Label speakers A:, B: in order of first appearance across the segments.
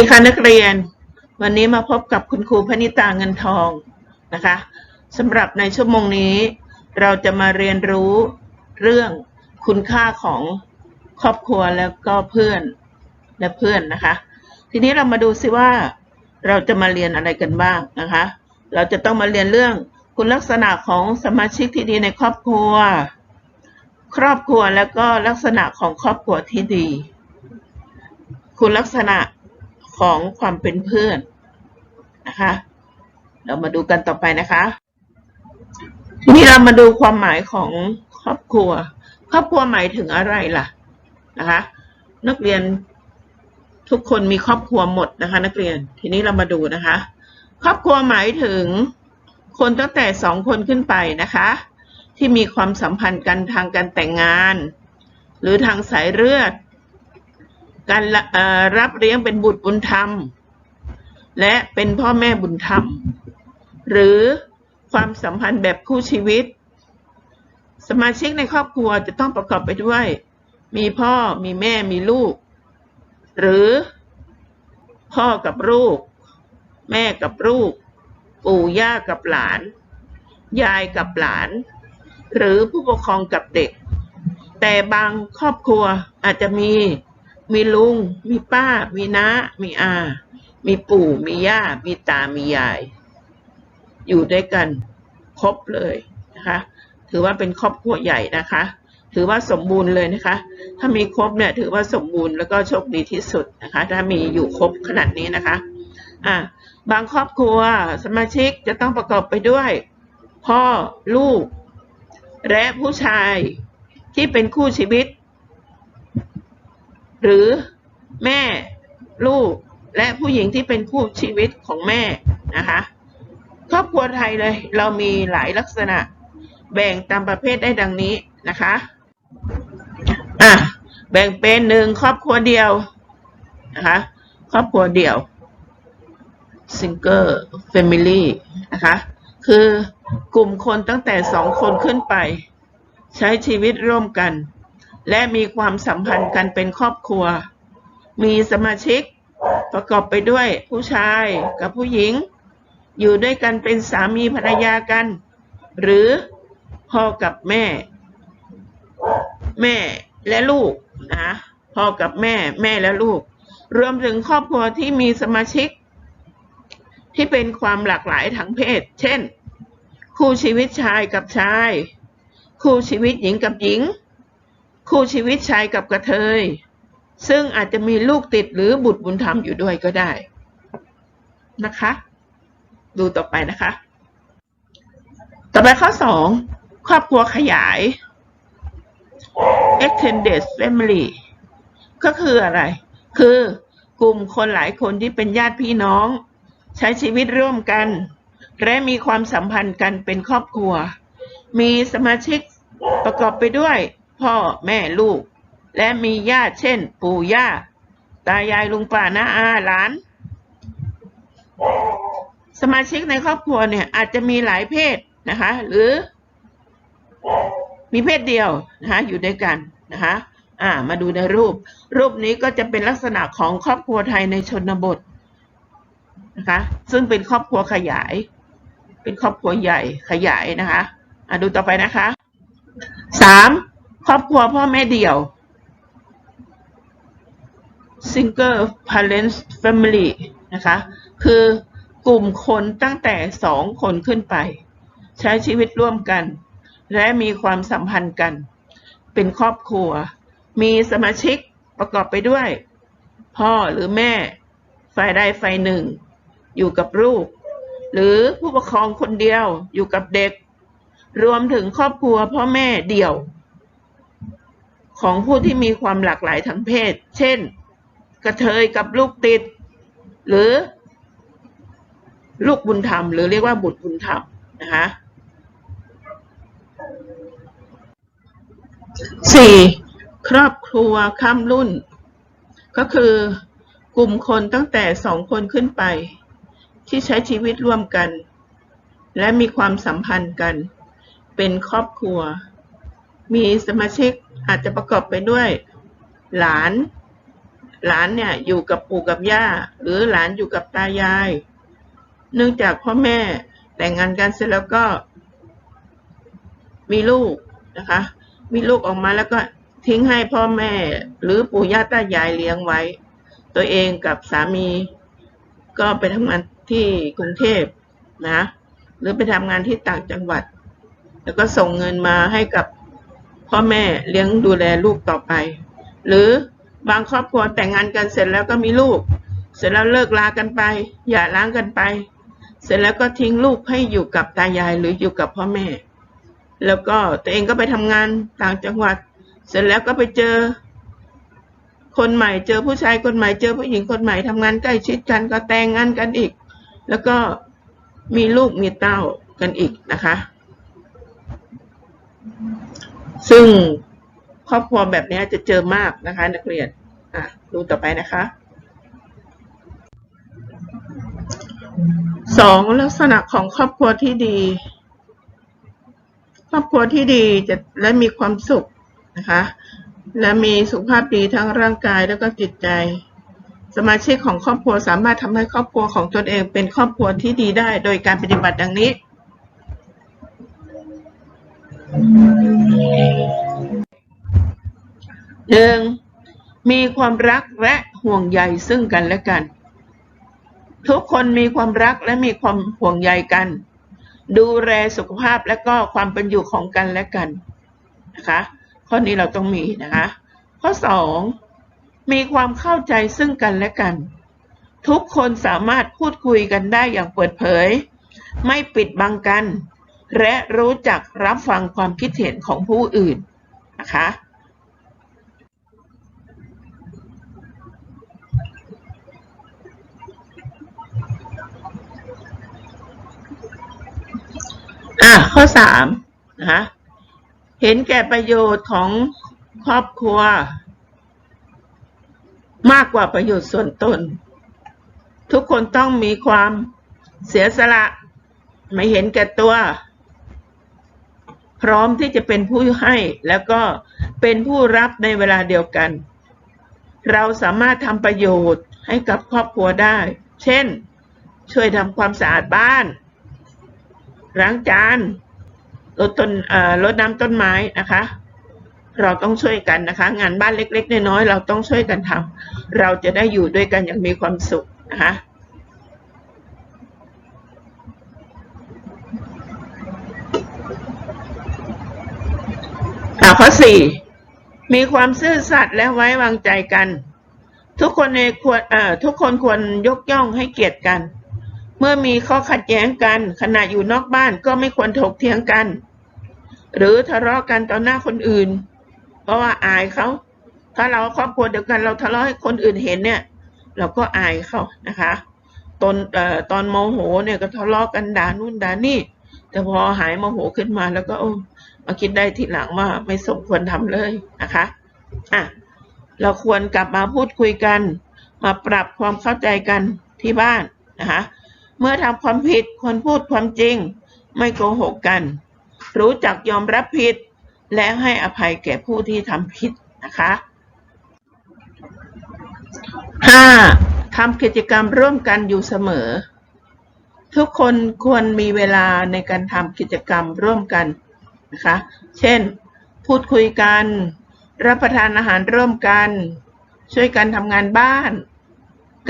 A: สวัสดีค่ะนักเรียน วันนี้มาพบกับคุณครูพนิตาเงินทองนะคะสำหรับในชั่วโมงนี้ เราจะมาเรียนรู้เรื่องคุณค่าของครอบครัวแล้วก็เพื่อนและเพื่อนนะคะ ทีนี้เรามาดูซิว่า เราจะมาเรียนอะไรกันบ้างนะคะ เราจะต้องมาเรียนเรื่องคุณลักษณะของสมาชิกที่ดีในครอบครัว ครอบครัวแล้วก็ลักษณะของครอบครัวที่ดี คุณลักษณะ ของความเป็นเพื่อนนะคะ เรามาดูกันต่อไปนะคะทีนี้เรามาดูความหมายของครอบครัว ครอบครัวหมายถึงอะไรล่ะนะคะ นักเรียนทุกคนมีครอบครัวหมดนะคะ นักเรียนทีนี้เรามาดูนะคะ ครอบครัวหมายถึงคนตั้งแต่สองคนขึ้นไปนะคะ ที่มีความสัมพันธ์กันทางการแต่งงาน หรือทางสายเลือด การรับเลี้ยงเป็นบุตรบุญธรรม และเป็นพ่อแม่บุญธรรม หรือความสัมพันธ์แบบคู่ชีวิต สมาชิกในครอบครัวจะต้องประกอบไปด้วย มีพ่อมีแม่มีลูก หรือพ่อกับลูก แม่กับลูก ปู่ย่ากับหลาน ยายกับหลาน หรือผู้ปกครองกับเด็ก แต่บางครอบครัวอาจจะมี มีลุง มีป้า มีน้า มีอา มีปู่ มีย่า มีตา มียาย อยู่ด้วยกันครบเลยนะคะ ถือว่าเป็นครอบครัวใหญ่นะคะ ถือว่าสมบูรณ์เลยนะคะ ถ้ามีครบเนี่ยถือว่าสมบูรณ์แล้วก็โชคดีที่สุดนะคะ ถ้ามีอยู่ครบขนาดนี้นะคะอะบางครอบครัวสมาชิกจะต้องประกอบไปด้วย พ่อลูก และผู้ชายที่เป็นคู่ชีวิต หรือแม่ลูกและผู้หญิงที่เป็นคู่ชีวิตของแม่นะคะครอบครัวไทยเลยเรามีหลายลักษณะแบ่งตามประเภทได้ดังนี้นะคะอะแบ่งเป็นหนึ่งครอบครัวเดียวนะคะครอบครัวเดียว single family นะคะคือกลุ่มคนตั้งแต่สองคนขึ้นไป ใช้ชีวิตร่วมกัน และมีความสัมพันธ์กันเป็นครอบครัว มีสมาชิกประกอบไปด้วยผู้ชายกับผู้หญิง อยู่ด้วยกันเป็นสามีภรรยากัน หรือพ่อกับแม่ แม่และลูกนะพ่อกับแม่แม่และลูก รวมถึงครอบครัวที่มีสมาชิก ที่เป็นความหลากหลายทางเพศ เช่น คู่ชีวิตชายกับชาย คู่ชีวิตหญิงกับหญิง คู่ชีวิตชายกับกระเทย ซึ่งอาจจะมีลูกติดหรือบุตรบุญธรรมอยู่ด้วยก็ได้นะคะ ดูต่อไปนะคะ ต่อไปข้อสองครอบครัวขยาย extended family ก็คืออะไร คือกลุ่มคนหลายคนที่เป็นญาติพี่น้อง ใช้ชีวิตร่วมกัน และมีความสัมพันธ์กันเป็นครอบครัว มีสมาชิกประกอบไปด้วย พ่อแม่ลูก และมีญาติเช่น ปู่ย่า ตายายลุงป้าน้าอาหลาน สมาชิกในครอบครัวเนี่ย อาจจะมีหลายเพศนะคะ หรือมีเพศเดียวนะคะอยู่ด้วยกันนะคะอ่า มาดูในรูป รูปนี้ก็จะเป็นลักษณะของครอบครัวไทยในชนบทนะคะ ซึ่งเป็นครอบครัวขยาย เป็นครอบครัวใหญ่ขยายนะคะ อ่าดูต่อไปนะคะสาม ครอบครัวพ่อแม่เดี่ยว single parent family นะคะ คือกลุ่มคนตั้งแต่สองคนขึ้นไป ใช้ชีวิตร่วมกัน และมีความสัมพันธ์กัน เป็นครอบครัว มีสมาชิกประกอบไปด้วย พ่อหรือแม่ ฝ่ายใดฝ่ายหนึ่ง อยู่กับลูก หรือผู้ปกครองคนเดียวอยู่กับเด็ก รวมถึงครอบครัวพ่อแม่เดี่ยว ของผู้ที่มีความหลากหลายทางเพศ เช่น กระเทยกับลูกติด หรือ ลูกบุญธรรม หรือเรียกว่าบุตรบุญธรรมนะคะสี่ครอบครัวข้ามรุ่น ก็คือกลุ่มคนตั้งแต่สองคนขึ้นไป ที่ใช้ชีวิตร่วมกัน และมีความสัมพันธ์กัน เป็นครอบครัว มีสมาชิก อาจจะประกอบไปด้วย หลาน หลานเนี่ยอยู่กับปู่กับย่า หรือหลานอยู่กับตายาย เนื่องจากพ่อแม่แต่งงานกันเสร็จแล้วก็ มีลูกนะคะ มีลูกออกมาแล้วก็ทิ้งให้พ่อแม่ หรือปู่ย่าตายายเลี้ยงไว้ ตัวเองกับสามี ก็ไปทำงานที่กรุงเทพนะ หรือไปทำงานที่ต่างจังหวัด แล้วก็ส่งเงินมาให้กับ พ่อแม่เลี้ยงดูแลลูกต่อไป หรือบางครอบครัวแต่งงานกันเสร็จแล้วก็มีลูก เสร็จแล้วเลิกลากันไป อย่าร้างกันไป เสร็จแล้วก็ทิ้งลูกให้อยู่กับตายายหรืออยู่กับพ่อแม่ แล้วก็ตัวเองก็ไปทำงานต่างจังหวัด เสร็จแล้วก็ไปเจอ คนใหม่เจอผู้ชายคนใหม่เจอผู้หญิงคนใหม่ทำงานใกล้ชิดกันก็แต่งงานกันอีก แล้วก็มีลูกมีเต้ากันอีกนะคะ ซึ่งครอบครัวแบบนี้จะเจอมากนะคะ นักเรียนอะดูต่อไปนะคะสองลักษณะของครอบครัวที่ดี ครอบครัวที่ดีจะและมีความสุขนะคะ และมีสุขภาพดีทั้งร่างกายแล้วก็จิตใจ สมาชิกของครอบครัวสามารถทำให้ครอบครัวของตนเองเป็นครอบครัวที่ดีได้ โดยการปฏิบัติดังนี้ หนึ่งมีความรักและห่วงใยซึ่งกันและกัน ทุกคนมีความรักและมีความห่วงใยกัน ดูแลสุขภาพและก็ความเป็นอยู่ของกันและกันนะคะข้อนี้เราต้องมีนะคะ ข้อสองมีความเข้าใจซึ่งกันและกัน ทุกคนสามารถพูดคุยกันได้อย่างเปิดเผย ไม่ปิดบังกัน และรู้จักรับฟังความคิดเห็นของผู้อื่นนะคะอะข้อสามนะคะเห็นแก่ประโยชน์ของครอบครัว มากกว่าประโยชน์ส่วนตน ทุกคนต้องมีความเสียสละ ไม่เห็นแก่ตัว พร้อมที่จะเป็นผู้ให้แล้วก็เป็นผู้รับในเวลาเดียวกัน เราสามารถทำประโยชน์ให้กับครอบครัวได้ เช่น ช่วยทำความสะอาดบ้านล้างจานรดต้นเอ่อรดน้ำต้นไม้นะคะ เราต้องช่วยกันนะคะ งานบ้านเล็ก ๆ น้อยๆเราต้องช่วยกันทำเราจะได้อยู่ด้วยกันอย่างมีความสุขนะคะ ข้อสี่มีความซื่อสัตย์และไว้วางใจกัน ทุกคนในควรเอ่อทุกคนควรยกย่องให้เกียรติกัน เมื่อมีข้อขัดแย้งกัน ขณะอยู่นอกบ้านก็ไม่ควรถกเถียงกัน หรือทะเลาะกันต่อหน้าคนอื่น เพราะว่าอายเขา ถ้าเราครอบครัวเดียวกันเราทะเลาะให้คนอื่นเห็นเนี่ย เราก็อายเขานะคะ ตอนเอ่อตอนโมโหเนี่ยก็ทะเลาะกันด่านู่นด่านี่ แต่พอหายโมโหขึ้นมาแล้วก็มาคิดได้ทีหลังว่าไม่สมควรทำเลยนะคะอะเราควรกลับมาพูดคุยกัน มาปรับความเข้าใจกันที่บ้านนะคะเมื่อทำความผิดควรพูดความจริง ไม่โกหกกัน รู้จักยอมรับผิด และให้อภัยแก่ผู้ที่ทำผิดนะคะห้าทำกิจกรรมร่วมกันอยู่เสมอ ทุกคนควรมีเวลาในการทำกิจกรรมร่วมกันนะคะ เช่น พูดคุยกัน รับประทานอาหารร่วมกัน ช่วยกันทำงานบ้าน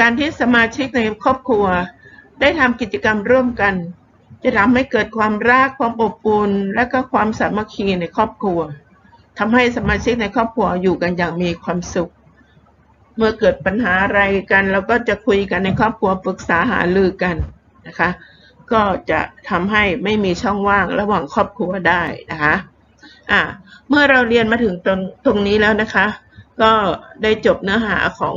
A: การที่สมาชิกในครอบครัว ได้ทำกิจกรรมร่วมกัน จะทำให้เกิดความรักความอบอุ่นและก็ความสามัคคีในครอบครัวทำให้สมาชิกในครอบครัวอยู่กันอย่างมีความสุข เมื่อเกิดปัญหาอะไรกันเราก็จะคุยกันในครอบครัวปรึกษาหารือกัน นะคะ ก็จะทำให้ไม่มีช่องว่างระหว่างครอบครัวได้นะคะอะเมื่อเราเรียนมาถึงตรงตรงนี้แล้วนะคะ ก็ได้จบเนื้อหาของ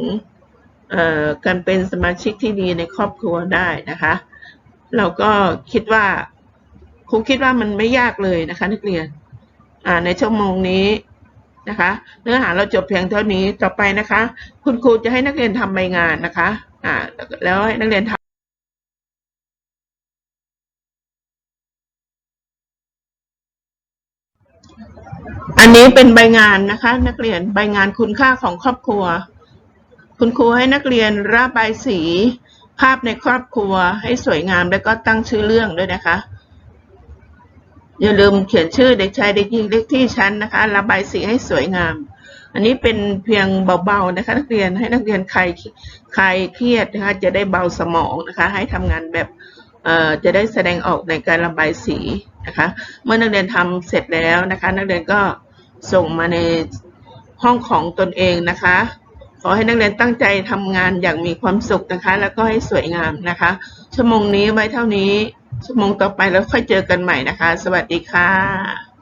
A: ออการเป็นสมาชิกที่ดีในครอบครัวได้นะคะ เราก็คิดว่าครูคิดว่ามันไม่ยากเลยนะคะ นักเรียนอ่าในชั่วโมงนี้นะคะ เนื้อหาเราจบเพียงเท่านี้ต่อไปนะคะ คุณครูจะให้นักเรียนทำใบงานนะคะ อ่าแล้วให้นักเรียนทำ อันนี้เป็นใบงานนะคะ นักเรียนใบงานคุณค่าของครอบครัว คุณครูให้นักเรียนระบายสี ภาพในครอบครัวให้สวยงามแล้วก็ตั้งชื่อเรื่องด้วยนะคะ อย่าลืมเขียนชื่อเด็กชายเด็กหญิงเลขที่ชั้นนะคะ ระบายสีให้สวยงาม อันนี้เป็นเพียงเบาๆนะคะ นักเรียนให้นักเรียนใครใครเครียดนะคะจะได้เบาสมองนะคะ ให้ทำงานแบบเอ่อจะได้แสดงออกในการระบายสีนะคะ เมื่อนักเรียนทำเสร็จแล้วนะคะ นักเรียนก็ ส่งมาในห้องของตนเองนะคะ ขอให้นักเรียนตั้งใจทำงานอย่างมีความสุขนะคะ แล้วก็ให้สวยงามนะคะ ชั่วโมงนี้ไว้เท่านี้ ชั่วโมงต่อไปแล้วค่อยเจอกันใหม่นะคะ สวัสดีค่ะ